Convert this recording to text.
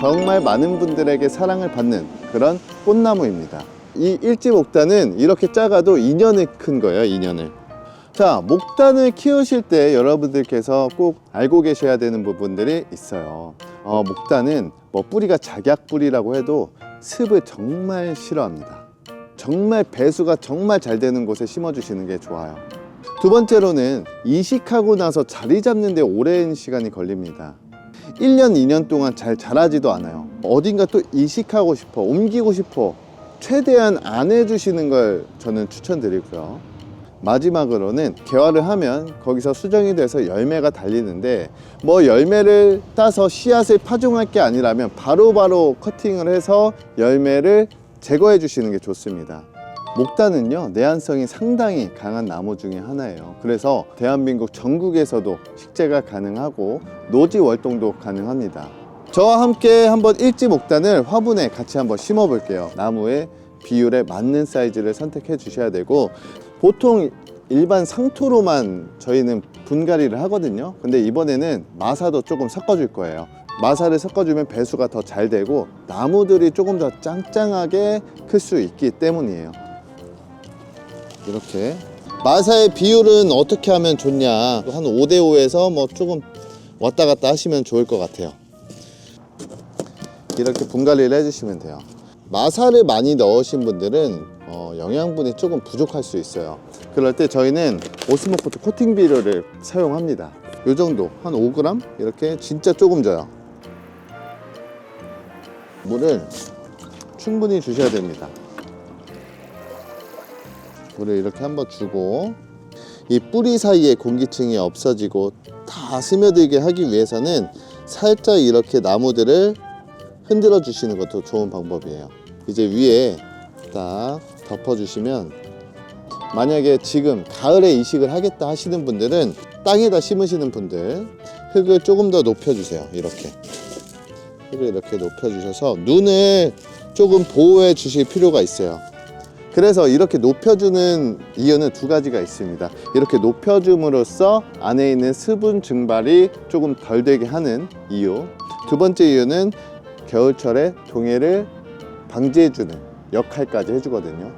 정말 많은 분들에게 사랑을 받는 그런 꽃나무입니다. 이 일지 목단은 이렇게 작아도 2년을 큰 거예요, 2년을. 자, 목단을 키우실 때 여러분들께서 꼭 알고 계셔야 되는 부분들이 있어요. 어, 목단은 뭐 뿌리가 작약뿌리라고 해도 습을 정말 싫어합니다. 정말 배수가 정말 잘 되는 곳에 심어주시는 게 좋아요. 두 번째로는 이식하고 나서 자리 잡는 데 오랜 시간이 걸립니다. 1년, 2년 동안 잘 자라지도 않아요. 어딘가 또 이식하고 싶어, 옮기고 싶어. 최대한 안 해주시는 걸 저는 추천드리고요. 마지막으로는 개화를 하면 거기서 수정이 돼서 열매가 달리는데 뭐 열매를 따서 씨앗을 파종할 게 아니라면 바로바로 커팅을 해서 열매를 제거해 주시는 게 좋습니다. 목단은요 내한성이 상당히 강한 나무 중에 하나예요. 그래서 대한민국 전국에서도 식재가 가능하고 노지 월동도 가능합니다. 저와 함께 한번 일지 목단을 화분에 같이 한번 심어 볼게요. 나무의 비율에 맞는 사이즈를 선택해 주셔야 되고 보통 일반 상토로만 저희는 분갈이를 하거든요. 근데 이번에는 마사도 조금 섞어 줄 거예요. 마사를 섞어주면 배수가 더 잘 되고 나무들이 조금 더 짱짱하게 클 수 있기 때문이에요. 이렇게 마사의 비율은 어떻게 하면 좋냐? 한 5대5에서 뭐 조금 왔다 갔다 하시면 좋을 것 같아요. 이렇게 분갈이를 해주시면 돼요. 마사를 많이 넣으신 분들은 어, 영양분이 조금 부족할 수 있어요. 그럴 때 저희는 오스모코트 코팅 비료를 사용합니다. 이 정도 한 5g 이렇게 진짜 조금 줘요. 물을 충분히 주셔야 됩니다. 물을 이렇게 한번 주고 이 뿌리 사이에 공기층이 없어지고 다 스며들게 하기 위해서는 살짝 이렇게 나무들을 흔들어 주시는 것도 좋은 방법이에요. 이제 위에 딱 덮어 주시면 만약에 지금 가을에 이식을 하겠다 하시는 분들은 땅에다 심으시는 분들 흙을 조금 더 높여 주세요. 이렇게 흙을 이렇게 높여 주셔서 눈을 조금 보호해 주실 필요가 있어요. 그래서 이렇게 높여주는 이유는 두 가지가 있습니다. 이렇게 높여줌으로써 안에 있는 수분 증발이 조금 덜 되게 하는 이유. 두 번째 이유는 겨울철에 동해를 방지해주는 역할까지 해주거든요.